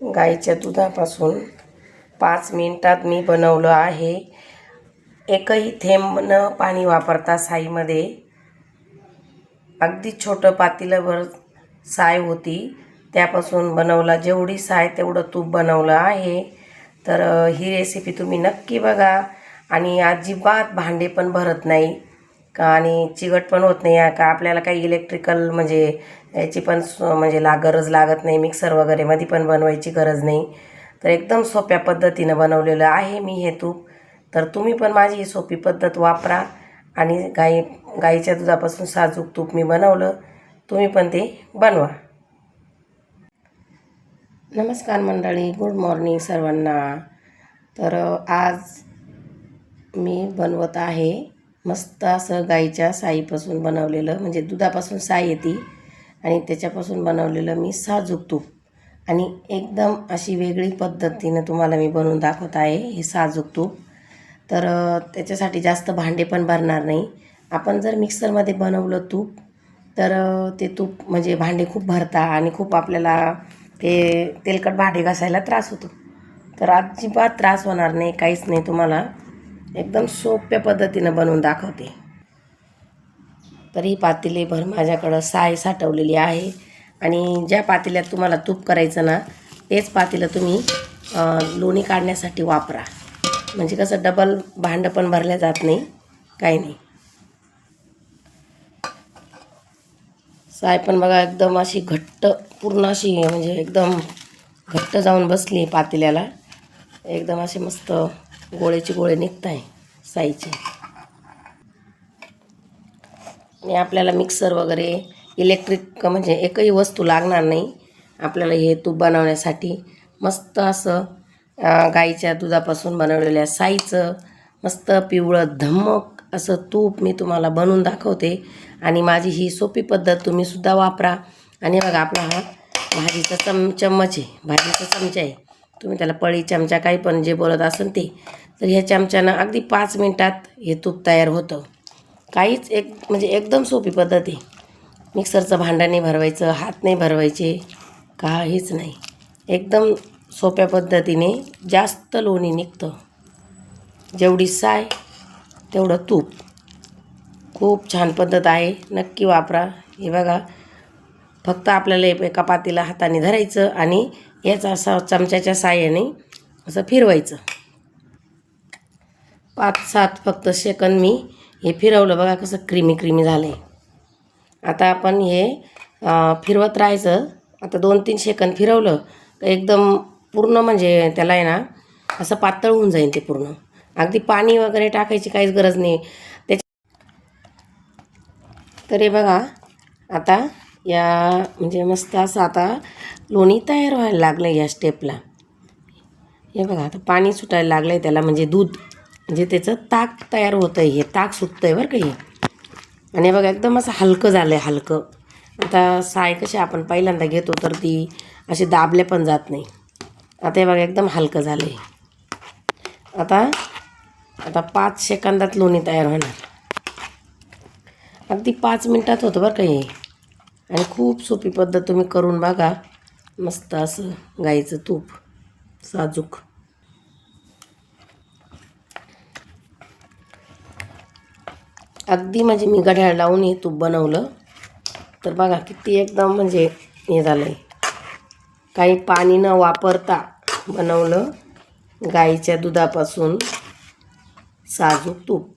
गाईच्या दुधापासून पाच मिनिटात मी बनवलं आहे. एकही थेंब न पाणी वापरता साईमध्ये. अगदी छोटं पातेलंभर साय होती. त्यापासून बनवला जेवढी साय तेवढं तूप बनवलं आहे. तर ही रेसिपी तुम्ही नक्की बघा. आणि अजिबात भांडे पण भरत नाही. का आणि चिकट पण होत नाही आहे का आपल्याला काही इलेक्ट्रिकल म्हणजे याची पण म्हणजे ला गरज लागत नाही मिक्सर वगैरेमध्ये पण बनवायची गरज नाही. तर एकदम सोप्या पद्धतीनं बनवलेलं आहे मी हे तूप. तर तुम्ही पण माझी ही सोपी पद्धत वापरा आणि गाई गाईच्या दुधापासून साजूक तूप मी बनवलं तुम्ही पण ते बनवा. नमस्कार मंडळी गुड मॉर्निंग सर्वांना. तर आज मी बनवत आहे मस्त असं गाईच्या साईपासून बनवलेलं म्हणजे दुधापासून साई येते आणि त्याच्यापासून बनवलेलं मी साजूक तूप. आणि एकदम अशी वेगळी पद्धतीनं तुम्हाला मी बनवून दाखवत आहे हे साजूक तूप. तर त्याच्यासाठी जास्त भांडे पण भरणार नाही. आपण जर मिक्सरमध्ये बनवलं तूप तर ते तूप म्हणजे भांडे खूप भरता आणि खूप आपल्याला ते तेलकट भांडे घासायला त्रास होतो. तर अजिबात त्रास होणार नाही काहीच नाही तुम्हाला. एकदम सोप्या पद्धतीनं बनवून दाखवते. तर ही पातेलीभर माझ्याकडं साय साठवलेली आहे. आणि ज्या पातेल्यात तुम्हाला तूप करायचं ना तेच पातेलं तुम्ही लोणी काढण्यासाठी वापरा. म्हणजे कसं डबल भांडं पण भरल्या जात नाही काही नाही. साय पण बघा एकदम अशी घट्ट पूर्ण अशी म्हणजे एकदम घट्ट जाऊन बसली पातेल्याला. एकदम असे मस्त गोळेचे गोळे निघत आहे साईचे. आणि आपल्याला मिक्सर वगैरे इलेक्ट्रिक म्हणजे एकही वस्तू लागणार नाही. आपल्याला हे तूप बनवण्यासाठी मस्त असं गाईच्या दुधापासून बनवलेल्या साईचं मस्त पिवळं धमक असं तूप मी तुम्हाला बनवून दाखवते. आणि माझी ही सोपी पद्धत तुम्हीसुद्धा वापरा. आणि बघा आपला हा भाजीचा चम चम्मच आहे. भाजीचा चमचा आहे. तुम्ही त्याला पळी चमचा काही पण जे बोलत असेल ते तर ह्या चमच्यानं अगदी पाच मिनटात हे तूप तयार होतं. काहीच एक म्हणजे एकदम सोपी पद्धत. आहे मिक्सरचं भांडं नाही भरवायचं हात नाही भरवायचे काहीच नाही. एकदम सोप्या पद्धतीने जास्त लोणी निघतं. जेवढी साय तेवढं तूप. खूप छान पद्धत आहे. नक्की वापरा. हे बघा फक्त आपल्याला एक- एका पातीला हाताने धरायचं आणि याचा असा चमच्याच्या साह्याने असं फिरवायचं. पाच सात फक्त सेकंद मी हे फिरवलं. बघा कसं क्रीमी क्रीमी झालं आहे आता आपण हे फिरवत राहायचं. आता दोन तीन सेकंद फिरवलं तर एकदम पूर्ण म्हणजे त्याला आहे ना असं पातळ होऊन जाईल ते पूर्ण. अगदी पाणी वगैरे टाकायची काहीच गरज नाही. त्याच्या तर हे बघा आता या म्हणजे मस्त असं आता लोणी तयार व्हायला लागलं या स्टेपला हे बघा आता पाणी सुटायला लागलं आहे त्याला म्हणजे दूध. म्हणजे त्याचं ताक तयार होतं आहे हे ताक सुटतं आहे बरं का हे. आणि बघा एकदम असं हलकं झालं आहे हलकं. आता साय कशी आपण पहिल्यांदा घेतो तर ती अशी दाबल्या पण जात नाही. आता हे बघा एकदम हलकं झालं आहे आता आता पाच सेकंदात लोणी तयार होणार. अगदी पाच मिनटात होतं बरं का हे. आणि खूप सोपी पद्धत तुम्ही करून बघा. मस्त असं गाईचं तूप साजूक. अगदी म्हणजे मी घड्याळ लावून हे तूप बनवलं. तर बघा किती एकदम म्हणजे हे झालं आहे काही पाणी न वापरता बनवलं गाईच्या दुधापासून साजूक तूप.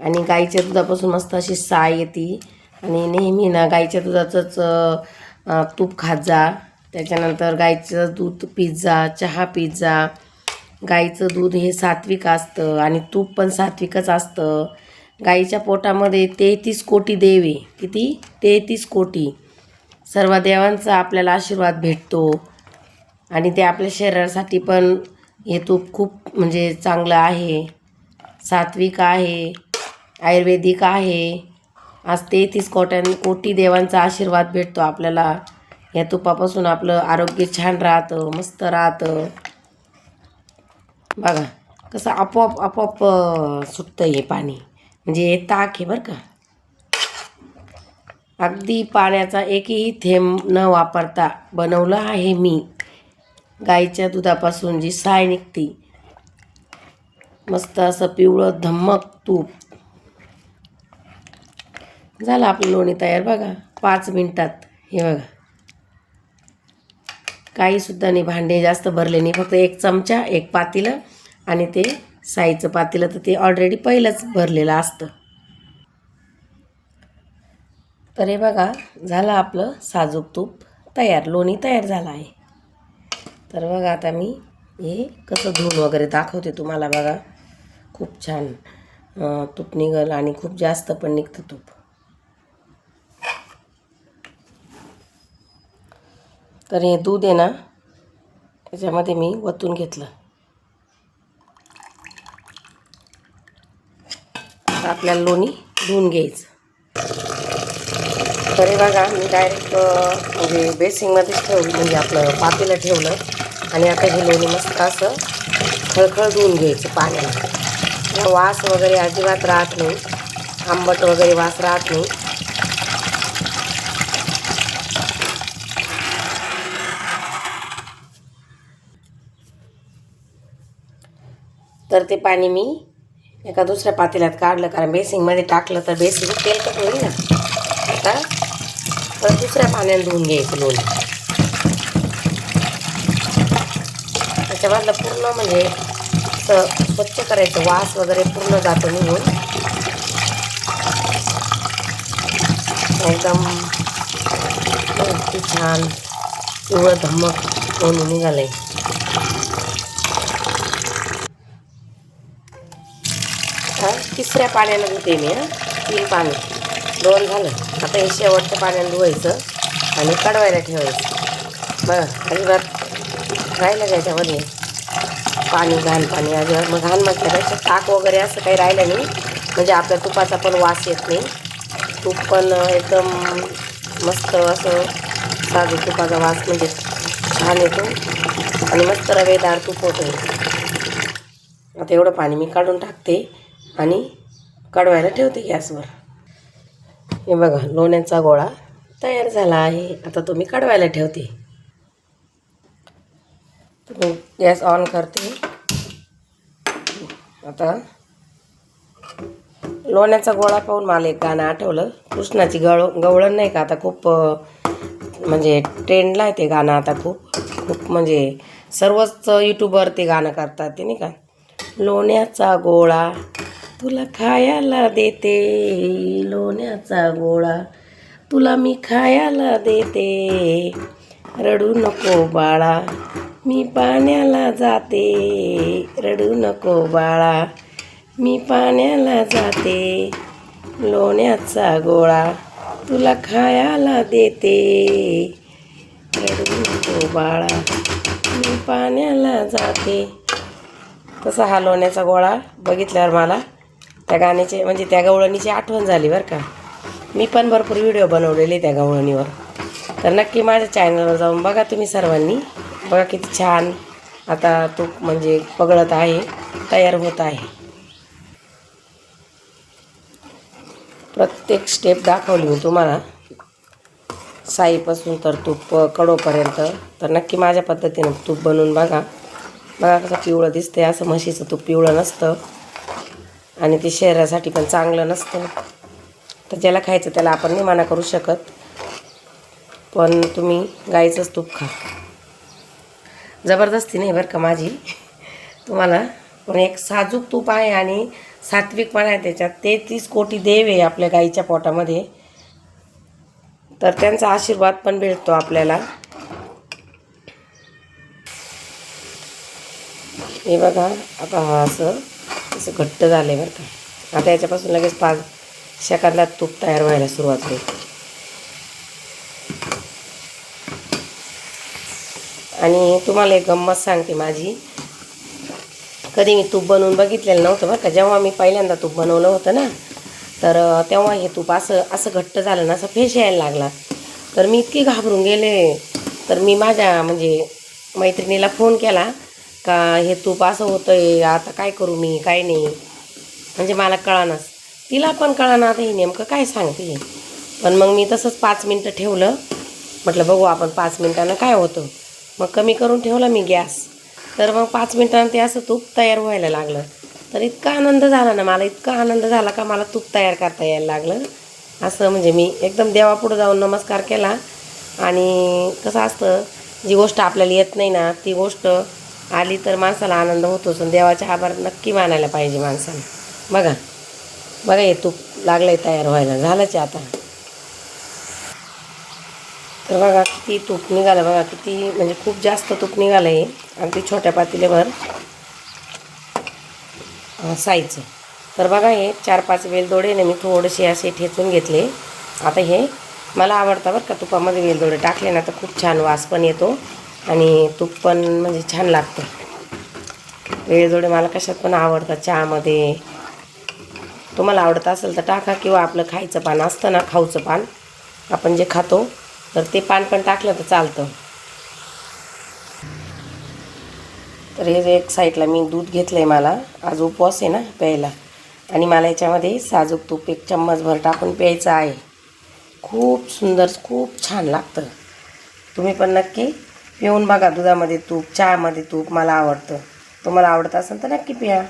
आणि गाईच्या दुधापासून मस्त अशी साय येते. आणि नेहमी ना गाईच्या दुधाचंच तूप खात जा. त्याच्यानंतर गाईचं दूध पिझ्झा चहा पिझ्झा गाईचं दूध हे सात्विक असतं आणि तूप पण सात्विकच असतं. गाईच्या पोटामध्ये तेहतीस कोटी देवे. किती? तेहतीस कोटी. सर्व देवांचा आपल्याला आशीर्वाद भेटतो. आणि ते आपल्या शरीरासाठी पण हे तूप खूप म्हणजे चांगलं आहे. सात्विक आहे. आयुर्वेदिक आहे. आज तेहतीस कोट्यां कोटी देवांचा आशीर्वाद भेटतो आपल्याला. या तुपापासून आपलं आरोग्य छान राहतं मस्त राहतं. बघा कसं आपोआप आपोआप सुटतं हे पाणी. म्हणजे हे ताक आहे बरं का. अगदी पाण्याचा एकही थेंब न वापरता बनवलं आहे मी. गाईच्या दुधापासून जी साय निघते मस्त असं पिवळं धम्मक तूप. झालं आपलं लोणी तयार बघा पाच मिनटात. हे बघा. काहीसुद्धा नाही भांडे जास्त भरले नाही. फक्त एक चमचा एक पातेलं आणि ते साईचं पातेलं. तर ते ऑलरेडी पहिलंच भरलेलं असतं. तर हे बघा झालं आपलं साजूक तूप तयार. लोणी तयार झालं आहे. तर बघा आता मी हे कसं धुवून वगैरे दाखवते तुम्हाला बघा. खूप छान तूप निघल आणि खूप जास्त पण निघतं तूप. तर हे दूध आहे ना त्याच्यामध्ये मी वतून घेतलं. आता आपल्याला लोणी धुवून घ्यायचं. तर हे बघा मी डायरेक्ट म्हणजे बेसिंगमध्येच ठेवलं म्हणजे आपलं पातेलं ठेवलं. आणि आता हे लोणी मस्त असं खळखळ धुवून घ्यायचं पाण्याला. वास वगैरे अजिबात राहत नाही. आंबट वगैरे वास राहत नाही. तर ते पाणी मी एका दुसऱ्या पातेल्यात काढलं. कारण बेसिंगमध्ये टाकलं तर बेसिंग तेलकट होईल ना. आता तर दुसऱ्या पाण्याने धुवून घ्यायचं लोणी. त्याच्यामधलं पूर्ण म्हणजे स्वच्छ करायचं. वास वगैरे पूर्ण जातो निघून. एकदम छान पिवळं धमक लोणी आहे हा तिसऱ्या पाण्यानं धुते मी हां. तीन पाणी दोन झालं आता हे शेवटच्या पाण्यानं धुवायचं आणि कडवायला ठेवायचं. बघा अजिबात राहिलं त्याच्यामध्ये पाणी घाण पाणी. अजिबात मग घाण म्हटल्यापेक्षा ताक वगैरे असं काही राहिलं नाही. म्हणजे आपल्या तुपाचा पण वास येत नाही. तूप पण एकदम मस्त असं साधू तुपाचा वास म्हणजे छान येतो. आणि मस्त रवेदार तूप होतो आता एवढं पाणी मी काढून टाकते. आणि कडवायला ठेवते गॅसवर. हे बघा लोण्याचा गोळा तयार झाला आहे. आता तो मी कडवायला ठेवते. तर मी गॅस ऑन करते. आता लोण्याचा गोळा पाहून मला एक गाणं आठवलं. कृष्णाची गळ गवळण नाही का? आता खूप म्हणजे ट्रेंडला आहे ते गाणं आता खूप. खूप म्हणजे सर्वच यूट्यूबवर ते गाणं करतात ते नाही का? लोण्याचा गोळा. तुला खायला देते लोण्याचा गोळा. तुला मी खायला देते. रडू नको बाळा मी पाण्याला जाते. रडू नको बाळा मी पाण्याला जाते. लोण्याचा गोळा तुला खायला देते. रडू नको बाळा मी पाण्याला जाते. तसा हा लोण्याचा गोळा बघितल्यावर मला त्या गाण्याचे म्हणजे त्या गवळणीची आठवण झाली बरं का. मी पण भरपूर व्हिडिओ बनवलेले त्या गवळणीवर. तर नक्की माझ्या चॅनलवर जाऊन बघा तुम्ही सर्वांनी. बघा किती छान आता तूप म्हणजे पगळत आहे तयार होत आहे. प्रत्येक स्टेप दाखवली मी तुम्हाला. साईपासून तर तूप कडोपर्यंत तर नक्की माझ्या पद्धतीनं तूप बनवून बघा. बघा कसं पिवळं दिसते असं म्हशीचं तूप पिवळं नसतं. आणि ते शरीरासाठी पण चांगलं नसतं तर ज्याला खायचं त्याला आपण नाही मना करू शकत. पण तुम्ही गाईचंच तूप खा. जबरदस्ती नाही बरं का माझी. तुम्हाला पण एक साजूक तूप आहे आणि सात्विक पण आहे त्याच्यात. तेहतीस कोटी देव आहे आपल्या गाईच्या पोटामध्ये. तर त्यांचा आशीर्वाद पण भेटतो आपल्याला. हे बघा आता हा असं असं घट्ट झालं आहे बरं का. आता याच्यापासून लगेच पाच सेकंदात तूप तयार व्हायला सुरुवात होईल. आणि तुम्हाला एक गंमत सांगते माझी. कधी मी तूप बनवून बघितलेलं नव्हतं बरं का. जेव्हा मी पहिल्यांदा तूप बनवलं होतं ना तर तेव्हा हे तूप असं असं घट्ट झालं ना असं फेश यायला लागला. तर मी इतकी घाबरून गेले. तर मी माझ्या म्हणजे मैत्रिणीला फोन केला. का हे तूप असं होतं आहे आता काय करू मी काय नाही. म्हणजे मला कळानाच. तिला पण कळाना आता हे नेमकं काय सांगते पण मग मी तसंच पाच मिनटं ठेवलं. म्हटलं बघू आपण पाच मिनटानं काय होतं. मग कमी करून ठेवला मी गॅस. तर मग पाच मिनटानं ते असं तूप तयार व्हायला लागलं. तर इतका आनंद झाला ना मला इतका आनंद झाला का मला तूप तयार करता यायला लागलं. असं म्हणजे मी एकदम देवापुढं जाऊन नमस्कार केला. आणि कसं असतं जी गोष्ट आपल्याला येत नाही ना ती गोष्ट आली तर माणसाला आनंद होतोच आणि देवाच्या आभार नक्की मानायला पाहिजे माणसाला. बघा. बघा हे तूप लागलंय तयार व्हायला. झालंच आता. तर बघा किती तूप निघालं. बघा किती म्हणजे खूप जास्त तूप निघालं आहे अगदी छोट्या पातेल्यावर सायचं तर बघा हे चार पाच वेलदोडे ना मी थोडेसे असे ठेचून घेतले. आता हे मला आवडतं बरं का तुपामध्ये वेलदोडे टाकले ना तर खूप छान वास पण येतो. आणि तूप पण म्हणजे छान लागतं. वेळेजोडे मला कशात पण आवडतात चहामध्ये. तुम्हाला आवडत असेल तर टाका किंवा आपलं खायचं पान असतं ना खाऊचं पान. आपण जे खातो तर ते पान पण टाकलं तर चालतं. तर हे एक साईडला मी दूध घेतलं आहे मला आज उपवास आहे ना प्यायला. आणि मला याच्यामध्ये साजूक तूप एक चम्मचभर टाकून प्यायचं आहे. खूप सुंदर खूप छान लागतं. तुम्ही पण नक्की पिऊन बघा दुधामध्ये तूप चहामध्ये तूप मला आवडतं. तुम्हाला आवडत असेल तर नक्की पिया.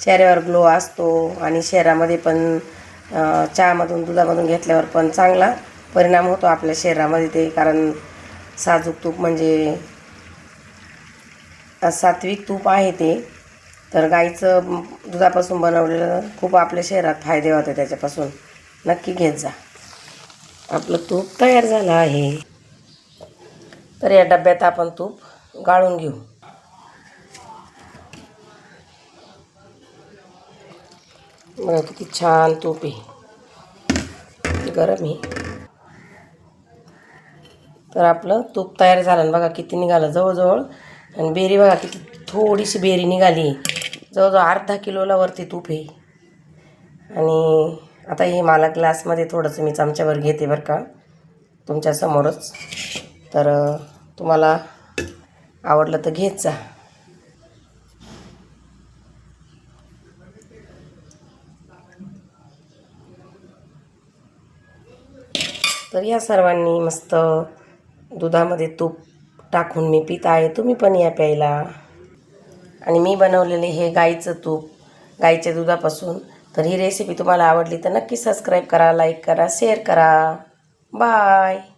चेहऱ्यावर ग्लो असतो आणि शरीरामध्ये पण चहामधून दुधामधून घेतल्यावर पण चांगला परिणाम होतो आपल्या शरीरामध्ये ते. कारण साजूक तूप म्हणजे सात्विक तूप आहे ते. तर गाईचं दुधापासून बनवलेलं खूप आपल्या शरीरात फायदे होते त्याच्यापासून. नक्की घेत जा. आपलं तूप तयार झालं आहे. तर या डब्यात आपण तूप गाळून घेऊ. बघा किती छान तूप आहे. गरम आहे. तर आपलं तूप तयार झालं. आणि बघा किती निघालं. जवळजवळ आणि बेरी बघा किती थोडीशी बेरी निघाली. जवळजवळ अर्धा किलोला वरती तूप आहे. आणि आता हे मला ग्लासमध्ये थोडंसं मी चमच्यावर घेते बरं का. तुमच्यासमोरच तर तुम्हाला आवडलं तर घेत जा. तर या सर्वांनी मस्त दुधामध्ये तूप टाकून मी पित आहे. तुम्ही पण या प्यायला. आणि मी बनवलेले हे गाईचं तूप गाईच्या दुधापासून. तर ही रेसिपी तुम्हाला आवडली तर नक्की सबस्क्राईब करा लाईक करा शेअर करा. बाय